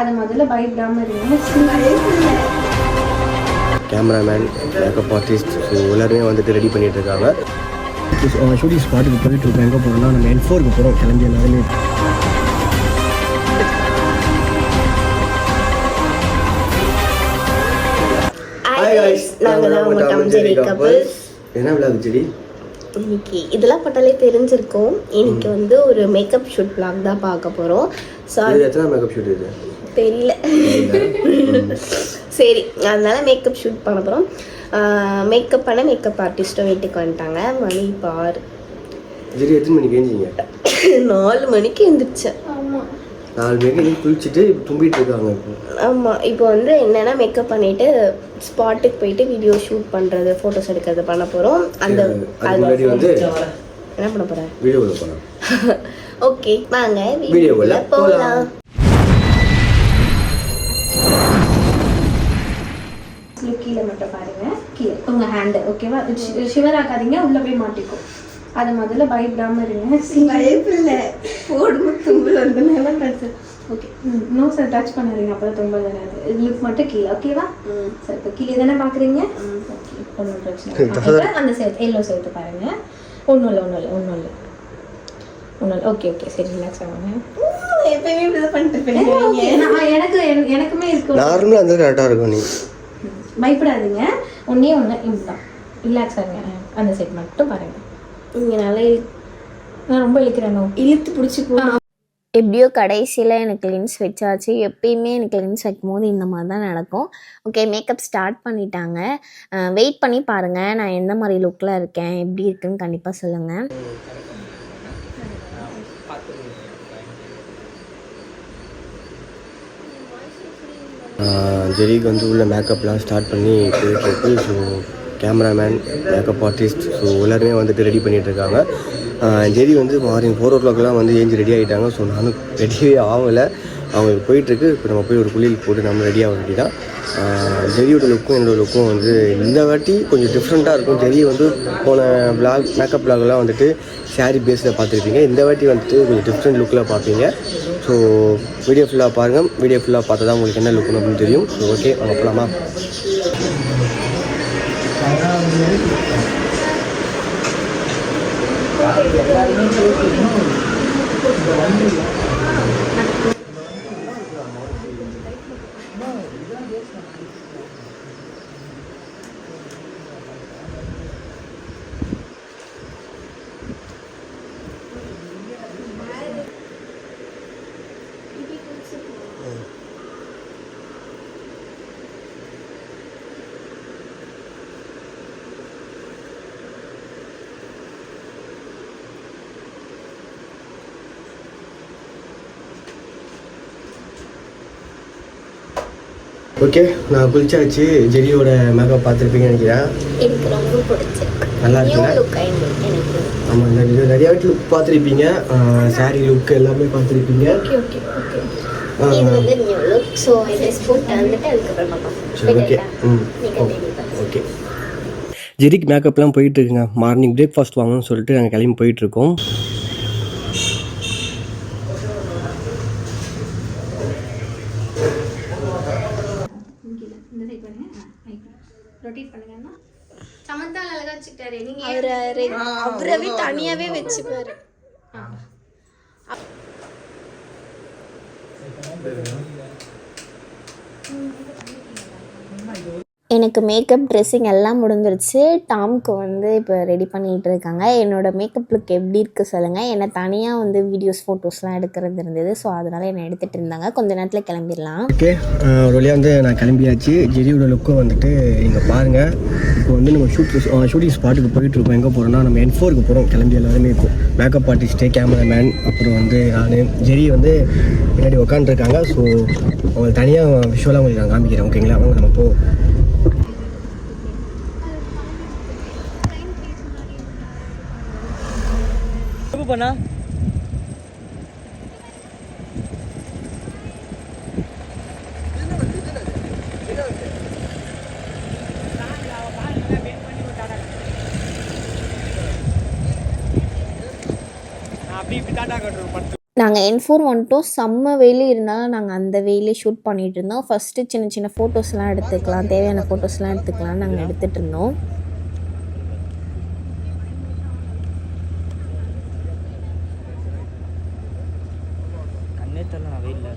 அதை முதல்ல பயப்படாமல் இருங்க கேமராமேன் மேக்கப் ஆர்டிஸ்ட் ஸோ எல்லாருமே வந்துட்டு ரெடி பண்ணிட்டு இருக்காங்க. ஷூட்டிங் ஸ்பாட்டுக்கு போயிட்டு இருக்கோம் எங்கே போகிறோம்னா நம்ம என் ஃபோருக்கு போகிறோம் கிளம்பி எல்லாருமே என்ன விழாக்கு செடி இன்னைக்கு இதெல்லாம் பட்டாலே தெரிஞ்சிருக்கும். இன்னைக்கு வந்து ஒரு மேக்கப் ஷூட் vlog தான் பார்க்க போறோம். ஸோ இது எத்தனை மேக்கப் ஷூட் இது? தெரியல. சரி அதனால மேக்கப் ஷூட் பண்ண போகிறோம் மேக்கப் பண்ண மேக்கப் ஆர்டிஸ்ட்டும் வீட்டுக்கு வந்துட்டாங்க. மணி பார். ஜெடி எத்தனை மணிக்கு ஏஞ்சிங்க நாலு மணிக்கு எழுந்திரிச்சேன். ஆமாம் நாலு மணிக்கு நீ குளிச்சுட்டு தும்பிட்டு இருக்காங்க இப்போ. ஆமாம் இப்போ வந்து என்னென்னா மேக்கப் பண்ணிட்டு ஸ்பாட்டுக்கு போயிட்டு வீடியோ ஷூட் பண்ணுறது ஃபோட்டோஸ் எடுக்கிறது பண்ண போகிறோம் அந்த அதுக்கு முன்னாடி வந்து என்ன பண்ண போகிறேன் போகலாம் ஓகே வாங்க வீடியோக்குள்ள போகலாம் கீழே மட்டும் பாருங்க. கீழே. உங்க ஹேண்டு ஓகேவா ஷிவர் ஆக்காதீங்க உள்ள போய் மாட்டிக்கும். அதை முதல்ல பயப்படாம இருங்க பயப்பில்லை போடும் தும்பல் வந்து. ஓகே நோ சார் டச் பண்ணாதீங்க அப்போ தும்பல் வராது. லிப் மட்டும் கீழே ஓகேவா சார் இப்போ கீழே தானே பார்க்குறீங்க ஓகே ஒன்றும் பிரச்சனை அந்த சேர்த்து எல்லோ சேர்த்து பாருங்க. ஒன்றும் இல்லை ஒன்றும் இல்லை ஒன்றும் இல்லை. ஒன்றும் இல்லை. ஓகே ஓகே சரி ரிலாக்ஸ் ஆகுங்க. எப்பயுமே இப்படிதான் பண்ணிட்டு ஓகே நான் எனக்கு எனக்கு- எனக்குமே இருக்கு. நார்மலாக இருந்தால் கரெக்டாக இருக்கும் நீ. பயப்படாதீங்க. ஒன்றே ஒன்று இப்படிதான் ரிலாக்ஸ் ஆகுங்க அந்த சைட் மட்டும் பாருங்க. இங்கே நல்லா நான் ரொம்ப இழுக்கிறேனோ? இழுத்து பிடிச்சி போ. எப்படியோ கடைசியில் எனக்கு லென்ஸ் வச்சாச்சு. எப்பயுமே எனக்கு லென்ஸ் வைக்கும் போது இந்த மாதிரி தான் நடக்கும். ஓகே மேக்கப் ஸ்டார்ட் பண்ணிட்டாங்க. வெயிட் பண்ணி பாருங்கள் நான் எந்த மாதிரி லுக்கில் இருக்கேன் எப்படி இருக்குன்னு கண்டிப்பாக சொல்லுங்கள் ஜெரிக்கு வந்து உள்ள மேக்கப்லாம் ஸ்டார்ட் பண்ணி போயிட்டுருக்கு. So cameraman makeup artist so எல்லாருமே வந்துட்டு ரெடி பண்ணிகிட்ருக்காங்க இருக்காங்க ஜெரி வந்து மார்னிங் ஃபோர் ஓ கிளாக்லாம் வந்து ஏஞ்சி ரெடி ஆகிட்டாங்க ஸோ நானும் ரெடியே ஆகலை. அவங்களுக்கு போயிட்டுருக்கு. இப்போ நம்ம போய் ஒரு குளியல் போட்டு நம்ம ரெடி ஆக வேண்டி தான் ஜெரியோட லுக்கும் என்னோடய லுக்கும் வந்து இந்த வாட்டி கொஞ்சம் டிஃப்ரெண்ட்டாக இருக்கும். ஜெரி வந்து போன பிளாக் மேக்கப் பிளாக்லாம் வந்துட்டு சாரி பேஸில் பார்த்துருப்பீங்க. இந்த வாட்டி வந்துட்டு கொஞ்சம் டிஃப்ரெண்ட் லுக்கில் பார்ப்பீங்க. ஸோ வீடியோ ஃபுல்லாக பாருங்கள் வீடியோ ஃபுல்லாக பார்த்தா தான் உங்களுக்கு என்ன லுக்கணும் அப்படின்னு தெரியும். ஸோ ஓகே அவங்க போகலாமா ஓகே நான் குளிச்சாச்சு. ஜெரியோட மேக்கப் பார்த்துருப்பீங்கன்னு நினைக்கிறேன். எனக்கு ரொம்ப பிடிச்சிருக்கு. நல்லா எனக்கு. ஆமாம் நிறைய வாட்டி லுக் பார்த்துருப்பீங்க. சாரி லுக் எல்லாமே பார்த்துருப்பீங்க. ஓகே ஓகே ஜெரிக்கு மேக்கப்லாம் போயிட்டு இருக்குங்க. மார்னிங் பிரேக்ஃபாஸ்ட் வாங்கணும்னு சொல்லிட்டு நாங்கள் கிளம்பி போயிட்டு இந்த சைட் பாருங்க. ரொட்டேட் பண்ணுங்கன்னா சமந்தா அழகா வச்சுக்கிட்டாரு. நீங்க அவரை அவரவே தனியாவே வச்சுப்பாரு. எனக்கு மேக்கப் ட்ரெஸ்ஸிங் எல்லாம் முடிஞ்சிருச்சு. டாம்க்கு வந்து இப்போ ரெடி பண்ணிகிட்டு இருக்காங்க. என்னோடய மேக்கப் லுக் எப்படி இருக்குது சொல்லுங்கள் என்னை தனியாக வந்து வீடியோஸ் ஃபோட்டோஸ்லாம் எடுக்கிறது இருந்தது. ஸோ அதனால் என்னை எடுத்துகிட்டு இருந்தாங்க. கொஞ்ச நேரத்தில் கிளம்பிடலாம். ஓகே ஒரு வழியாக வந்து நான் கிளம்பியாச்சு. ஜெரியோட லுக்கும் வந்துட்டு இங்கே பாருங்கள் இப்போ வந்து நம்ம ஷூட் ஷூட்டிங் ஸ்பாட்டுக்கு போயிட்டுருக்கோம் இருக்கோம். எங்கே போகிறோம்னா நம்ம என் ஃபோருக்கு போகிறோம் கிளம்பி எல்லாருமே இருக்கும் மேக்கப் ஆர்டிஸ்ட்டு கேமராமேன் அப்புறம் வந்து நான் ஜெரி வந்து பின்னாடி உட்காந்துருக்காங்க ஸோ அவங்க தனியாக விஷுவலாக உங்களுக்கு நான் காமிக்கிறேன். ஓகேங்களா அவங்க நம்ம போ. பண்ணா அப்படி இப்படி டாட்டா கட்டுறோம் நாங்கள் என் ஃபோர் வந்துட்டோம். செம்ம வெயில் இருந்தாலும் நாங்கள் அந்த வெயிலே ஷூட் பண்ணிகிட்டு இருந்தோம். ஃபஸ்ட்டு சின்ன சின்ன ஃபோட்டோஸ்லாம் எடுத்துக்கலாம். தேவையான ஃபோட்டோஸ்லாம் எடுத்துக்கலாம் நாங்கள் எடுத்துகிட்டு இருந்தோம் கண்ணே தெரியல நான் வெயில்ல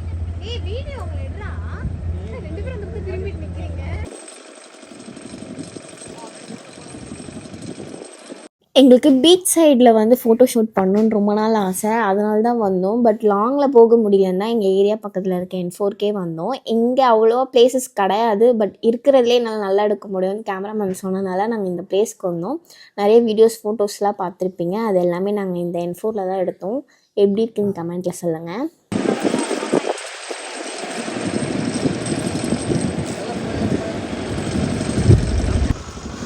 எங்களுக்கு பீச் சைடில் வந்து ஃபோட்டோ ஷூட் பண்ணணுன்னு ரொம்ப நாள் ஆசை. அதனால தான் வந்தோம் பட் லாங்கில் போக முடியலன்னா எங்கள் ஏரியா பக்கத்தில் இருக்க என் ஃபோர்க்கே வந்தோம். இங்கே அவ்வளோவா பிளேசஸ் கிடையாது. பட் இருக்கிறதுலே என்னால் நல்லா எடுக்க முடியும்னு கேமராமேன் சொன்னனால நாங்கள் இந்த பிளேஸ்க்கு வந்தோம். நிறைய வீடியோஸ் ஃபோட்டோஸ்லாம் பார்த்துருப்பீங்க. அது எல்லாமே நாங்கள் இந்த என் ஃபோரில் தான் எடுத்தோம். எப்படி இருக்குன்னு கமெண்ட்டில் சொல்லுங்கள்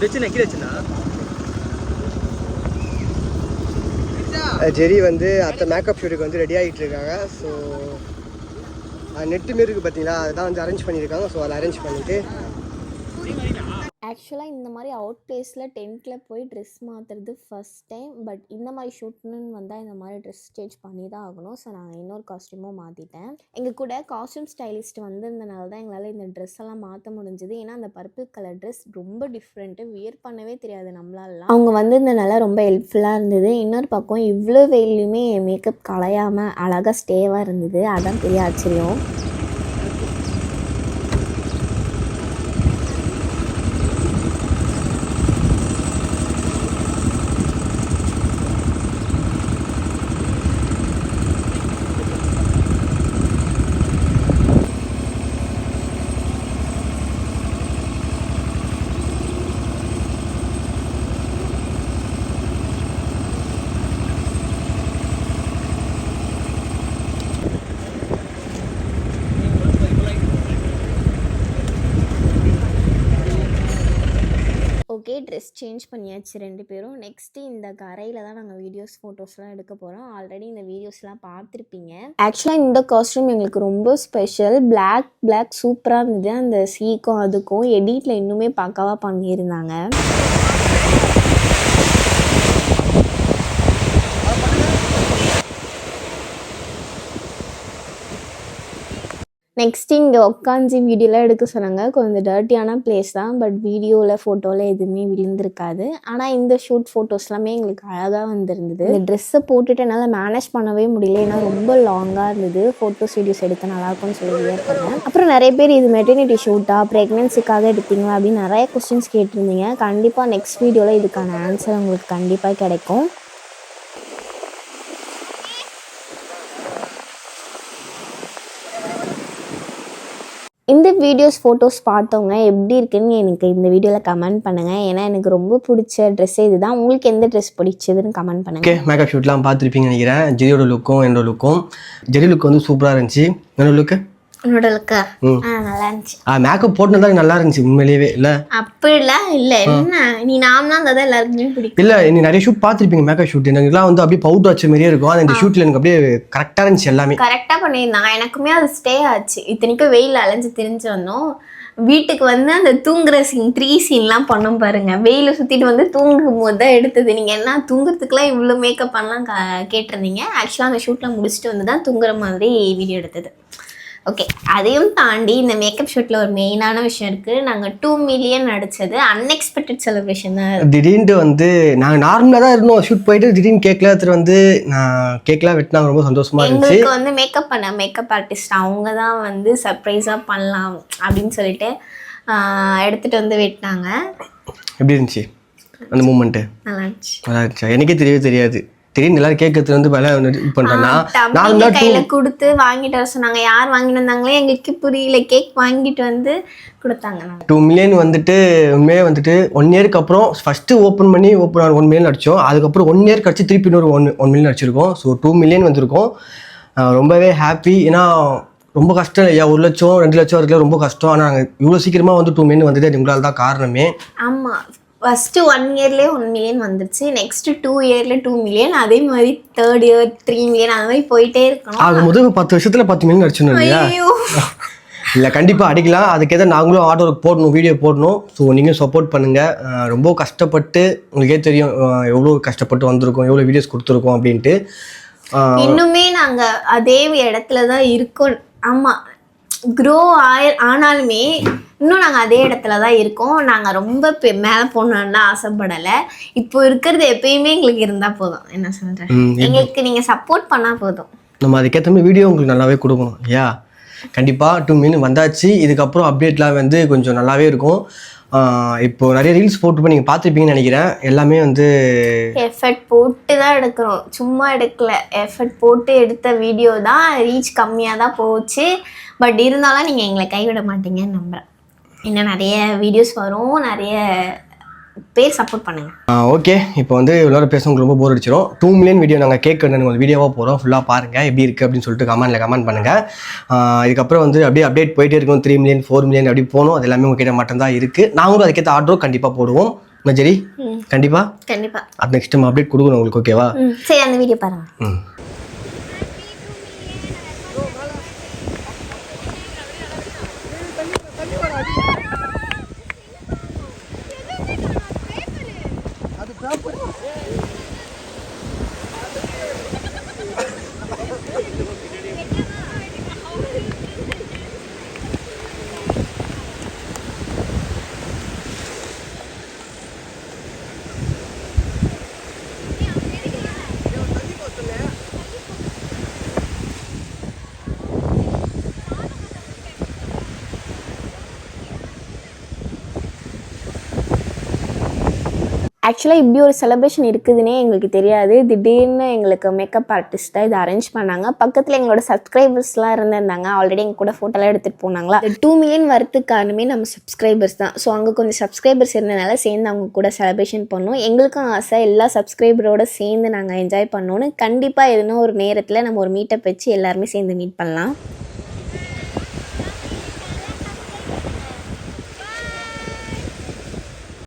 வச்சு கீழே வச்சுனா? ஜெரி வந்து அத்தை மேக்கப் ஷூட்டுக்கு வந்து ரெடி ஆகிட்டு இருக்காங்க. ஸோ நெட்டு மாரி இருக்குது பார்த்தீங்களா? அதுதான் வந்து அரேஞ்ச் பண்ணியிருக்காங்க. ஸோ அதை அரேஞ்ச் பண்ணிவிட்டு ஆக்சுவலாக இந்த மாதிரி அவுட் பிளேஸில் டென்ட்டில் போய் ட்ரெஸ் மாற்றுறது ஃபஸ்ட் டைம் பட் இந்த மாதிரி ஷூட்னு வந்தால் இந்த மாதிரி ட்ரெஸ் சேஞ்ச் பண்ணி தான் ஆகணும். ஸோ நான் இன்னொரு காஸ்ட்யூமும் மாற்றிட்டேன் எங்கள் கூட காஸ்டியூம் ஸ்டைலிஸ்ட் வந்திருந்தனால தான் எங்களால் இந்த ட்ரெஸ் எல்லாம் மாற்ற முடிஞ்சது. ஏன்னா அந்த பர்பிள் கலர் ட்ரெஸ் ரொம்ப டிஃப்ரெண்ட்டு வியர் பண்ணவே தெரியாது நம்மளால அவங்க வந்திருந்தனால ரொம்ப ஹெல்ப்ஃபுல்லாக இருந்தது. இன்னொரு பக்கம் இவ்வளோ வெயிலையுமே மேக்கப் கலையாமல் அழகாக ஸ்டேவாக இருந்தது. அதான் பெரிய ஆச்சரியம். ஓகே ட்ரெஸ் சேஞ்ச் பண்ணியாச்சு ரெண்டு பேரும். நெக்ஸ்ட்டு இந்த கரையில் தான் நாங்கள் வீடியோஸ் ஃபோட்டோஸ்லாம் எடுக்க போகிறோம் ஆல்ரெடி இந்த வீடியோஸ்லாம் பார்த்துருப்பீங்க. ஆக்சுவலாக இந்த காஸ்ட்யூம் எங்களுக்கு ரொம்ப ஸ்பெஷல் பிளாக் பிளாக் சூப்பராக இருந்தது. அந்த சீக்கும் அதுக்கும் எடிட்டில் இன்னுமே பக்காவாக பண்ணியிருந்தாங்க. நெக்ஸ்ட் இங்கே உட்காந்து வீடியோலாம் எடுக்க சொன்னாங்க. கொஞ்சம் டர்ட்டியான பிளேஸ் தான். பட் வீடியோவில் ஃபோட்டோவில் எதுவுமே விழுந்திருக்காது. ஆனால் இந்த ஷூட் ஃபோட்டோஸ் எல்லாமே எங்களுக்கு அழகாக வந்திருந்தது. இந்த ட்ரெஸ்ஸை போட்டுட்டு என்னால் மேனேஜ் பண்ணவே முடியல. ஏன்னா ரொம்ப லாங்காக இருந்தது. ஃபோட்டோஸ் வீடியோஸ் எடுக்க நல்லா இருக்கும்னு சொல்லி பண்ணேன் அப்புறம் நிறைய பேர் இது மெட்டர்னிட்டி ஷூட்டாக ப்ரெக்னென்சிக்காக எடுத்தீங்களா அப்படின்னு நிறைய கொஸ்டின்ஸ் கேட்டிருந்தீங்க. கண்டிப்பாக நெக்ஸ்ட் வீடியோவில் இதுக்கான ஆன்சர் உங்களுக்கு கண்டிப்பாக கிடைக்கும். இந்த வீடியோஸ் ஃபோட்டோஸ் பார்த்தவங்க எப்படி இருக்குன்னு எனக்கு இந்த வீடியோவில் கமெண்ட் பண்ணுங்கள் ஏன்னா எனக்கு ரொம்ப பிடிச்ச ட்ரெஸ்ஸே இதுதான். உங்களுக்கு எந்த ட்ரெஸ் பிடிச்சதுன்னு கமெண்ட் பண்ணுங்கள் ஓகே மேக்கப் ஷூட்லாம் பார்த்துருப்பீங்க நினைக்கிறேன். ஜெரியோட லுக்கும் என்னோட லுக்கும் ஜெரி லுக் வந்து சூப்பராக இருந்துச்சு. என்னோட லுக்கு நல்லா இருந்துச்சு ஆ மேக்கப் போட்டுனதான் நல்லா இருந்துச்சு உண்மையிலேயே. இல்லை? அப்படிலாம் இல்லை. என்ன நீ நாமனா இருந்தால் தான் எல்லாருக்குமே பிடிக்கும். இல்லை நீ நிறைய ஷூட் பார்த்துருப்பீங்க மேக்கப் ஷூட் எனக்குலாம் வந்து அப்படியே பவுடர் வச்ச மாதிரியே இருக்கும். அது இந்த ஷூட்டில் எனக்கு அப்படியே கரெக்டாக இருந்துச்சு எல்லாமே. கரெக்டாக பண்ணியிருந்தாங்க எனக்குமே அது ஸ்டே ஆச்சு. இத்தனைக்கும் வெயில் அலைஞ்சு திரிஞ்சு வந்தோம். வீட்டுக்கு வந்து அந்த தூங்குற சீன் த்ரீ சீன்லாம் பண்ணோம் பாருங்க. வெயில சுற்றிட்டு வந்து தூங்கும் போது தான் எடுத்தது. நீங்கள் என்ன தூங்குறதுக்குலாம் இவ்வளோ மேக்கப் பண்ணலாம் கேட்டிருந்தீங்க. ஆக்சுவலாக அந்த ஷூட்டில் முடிச்சுட்டு வந்து தான் தூங்குற மாதிரி வீடியோ எடுத்தது. ஓகே அதையும் தாண்டி இந்த மேக்கப் ஷூட்டில் ஒரு மெயினான விஷயம் இருக்குது நாங்கள் டூ மில்லியன் நடித்தது அன்எக்ஸ்பெக்டட் செலிப்ரேஷன் தான் திடீர்னு வந்து நாங்கள் நார்மலாக தான் இருந்தோம். ஷூட் போயிட்டு திடீர்னு கேக்லாம் எடுத்துட்டு வந்து நான் கேக்லாம் வெட்டினாங்க ரொம்ப சந்தோஷமா இருந்துச்சு. எங்களுக்கு வந்து மேக்கப் பண்ண மேக்கப் ஆர்டிஸ்ட் அவங்க தான் வந்து சர்ப்ரைஸாக பண்ணலாம் அப்படின்னு சொல்லிட்டு எடுத்துட்டு வந்து வெட்டினாங்க. எப்படி இருந்துச்சு அந்த மூமெண்ட்டு நல்லா இருந்துச்சு. நல்லா இருந்துச்சா? எனக்கே தெரியவே தெரியாது. திடீர்னு எல்லாரும் எடுத்துட்டு வந்து வேலை வந்து இது தம்பிக்கு நார்மலாக டூ கையில கொடுத்து வாங்கிட்டு வர சொன்னாங்க. யார் வாங்கிட்டு வந்தாங்களே எங்களுக்கு புரியல. கேக் வாங்கிட்டு வந்து கொடுத்தாங்க டூ மில்லியன் வந்துட்டு உண்மையே வந்துட்டு ஒன் இயருக்கு அப்புறம் ஃபஸ்ட்டு ஓப்பன் பண்ணி ஓப்பன் ஒன் மில்லியன் அடித்தோம் அதுக்கப்புறம் ஒன் இயர் கழிச்சு திருப்பி இன்னொரு ஒன் ஒன் மில்லியன் அடிச்சிருக்கோம் ஸோ டூ மில்லியன் வந்திருக்கோம். ரொம்பவே ஹாப்பி ஏன்னா ரொம்ப கஷ்டம் இல்லையா? ஒரு லட்சம் ரெண்டு லட்சம் வரதுல ரொம்ப கஷ்டம். ஆனால் நாங்கள் இவ்வளோ சீக்கிரமாக வந்து டூ மில்லியன் வந்தது அது உங்களால் தான் காரணமே. ஆமா. ஃபஸ்ட்டு ஒன் இயர்லேயே ஒன் மில்லியன் வந்துருச்சு. நெக்ஸ்ட் டூ இயர்ல டூ மில்லியன் அதே மாதிரி தேர்ட் இயர் த்ரீ மில்லியன் அந்த மாதிரி போயிட்டே இருக்கணும். ஆகும்போது பத்து வருஷத்தில் பத்து மில்லியன் அடிச்சிடணும் இல்லையா? இல்லை கண்டிப்பாக அடிக்கலாம். அதுக்கேற்ற நாங்களும் ஆர்டர் போடணும் வீடியோ போடணும். ஸோ நீங்களும் சப்போர்ட் பண்ணுங்கள் ரொம்ப கஷ்டப்பட்டு உங்களுக்கே தெரியும் எவ்வளோ கஷ்டப்பட்டு வந்திருக்கோம் எவ்வளோ வீடியோஸ் கொடுத்துருக்கோம் அப்படின்ட்டு. இன்னுமே நாங்க அதே இடத்துல தான் இருக்கோம். ஆமா க்ரோ ஆய ஆனாலுமே இன்னும் நாங்கள் அதே இடத்துல தான் இருக்கோம். நாங்கள் ரொம்ப மேலே போகணும்லாம் ஆசைப்படலை. இப்போ இருக்கிறது எப்பயுமே எங்களுக்கு இருந்தால் போதும். என்ன சொல்கிறேன் எங்களுக்கு நீங்கள் சப்போர்ட் பண்ணால் போதும். நம்ம அதுக்கேற்ற மாதிரி வீடியோ உங்களுக்கு நல்லாவே கொடுக்கணும். யா கண்டிப்பாக டூ மினிட் வந்தாச்சு. இதுக்கப்புறம் அப்டேட்லாம் வந்து கொஞ்சம் நல்லாவே இருக்கும். இப்போ நிறைய ரீல்ஸ் போட்டு நீங்கள் பார்த்துருப்பீங்கன்னு நினைக்கிறேன். எல்லாமே வந்து எஃபர்ட் போட்டு தான் எடுக்கிறோம். சும்மா எடுக்கல. எஃபர்ட் போட்டு எடுத்த வீடியோ தான் ரீச் கம்மியாக தான் போச்சு. பட் இருந்தாலும் நீங்கள் எங்களை கைவிட மாட்டீங்கன்னு நம்புகிறேன் இன்னும் நிறைய வீடியோஸ் வரும். நிறைய பேர் சப்போர்ட் பண்ணுங்கள் ஓகே இப்போ வந்து இவ்வளோ பேச உங்களுக்கு ரொம்ப போர் அடிச்சிடும் டூ மில்லியன் வீடியோ நாங்கள் கேக் ஒரு வீடியோவாக போகிறோம் ஃபுல்லாக பாருங்கள் எப்படி இருக்குது அப்படின்னு சொல்லிட்டு கமெண்ட்டில் கமெண்ட் பண்ணுங்கள் இதுக்கப்புறம் வந்து அப்படியே அப்டேட் போயிட்டே இருக்கும் த்ரீ மில்லியன் ஃபோர் மில்லியன் அப்படி போகணும். அது எல்லாமே உங்ககிட்ட மட்டும்தான் இருக்குது நாங்களும் அதுக்கேற்ற ஆர்டரும் கண்டிப்பாக போடுவோம். நஜரி கண்டிப்பாக கண்டிப்பாக அது நெக்ஸ்ட் டைம் அப்டேட் கொடுக்கணும் உங்களுக்கு ஓகேவா சரி அந்த வீடியோ பாருங்கள் ஆக்சுவலாக இப்படி ஒரு செலிப்ரேஷன் இருக்குதுன்னே எங்களுக்கு தெரியாது. திடீர்னு எங்களுக்கு மேக்கப் ஆர்டிஸ்ட்டாக இதை அரேஞ்ச் பண்ணாங்க. பக்கத்தில் எங்களோட சப்ஸ்கிரைபர்ஸ்லாம் இருந்திருந்தாங்க. ஆல்ரெடி எங்கள் கூட ஃபோட்டோலாம் எடுத்துகிட்டு போனாங்களா? டூ மில்லியன் வரத்துக்கு காரணமே நம்ம சப்ஸ்கிரைபர்ஸ் தான். ஸோ அங்கே கொஞ்சம் சப்ஸ்கிரைபர்ஸ் இருந்தனால சேர்ந்து அவங்க கூட செலிப்ரேஷன் பண்ணோம். எங்களுக்கும் ஆசை எல்லா சப்ஸ்கிரைபரோட சேர்ந்து நாங்கள் என்ஜாய் பண்ணோன்னு கண்டிப்பாக எதுனா ஒரு நேரத்தில் நம்ம ஒரு மீட்டப் வச்சு எல்லாருமே சேர்ந்து மீட் பண்ணலாம்.